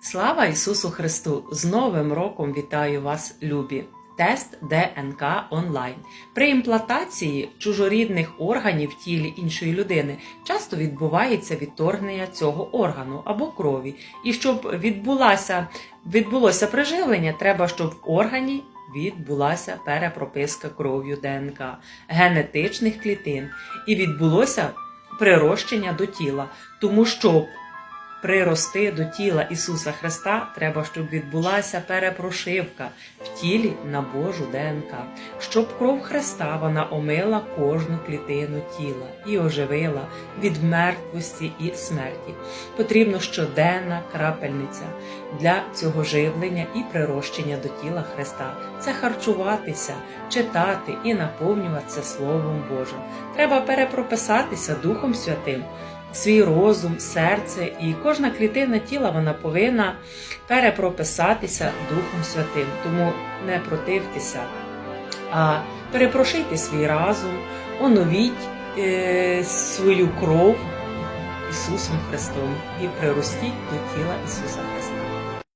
Слава Ісусу Христу! З Новим роком вітаю вас, любі! Тест ДНК онлайн. При імплантації чужорідних органів в тілі іншої людини часто відбувається відторгнення цього органу або крові. І щоб відбулася, відбулося приживлення, треба, щоб в органі відбулася перепрописка кров'ю ДНК генетичних клітин і відбулося прирощення до тіла. Тому щоб прирости до тіла Ісуса Христа, треба, щоб відбулася перепрошивка в тілі на Божу ДНК, щоб кров Христа вона омила кожну клітину тіла і оживила від мертвості і смерті. Потрібно щоденна крапельниця для цього живлення і прирощення до тіла Христа. Це харчуватися, читати і наповнюватися Словом Божим. Треба перепрописатися Духом Святим свій розум, серце, і кожна клітина тіла вона повинна перепрописатися Духом Святим. Тому не противтеся, а перепрошуйте свій разум, оновіть е, свою кров Ісусом Христом і приростіть до тіла Ісуса Христа.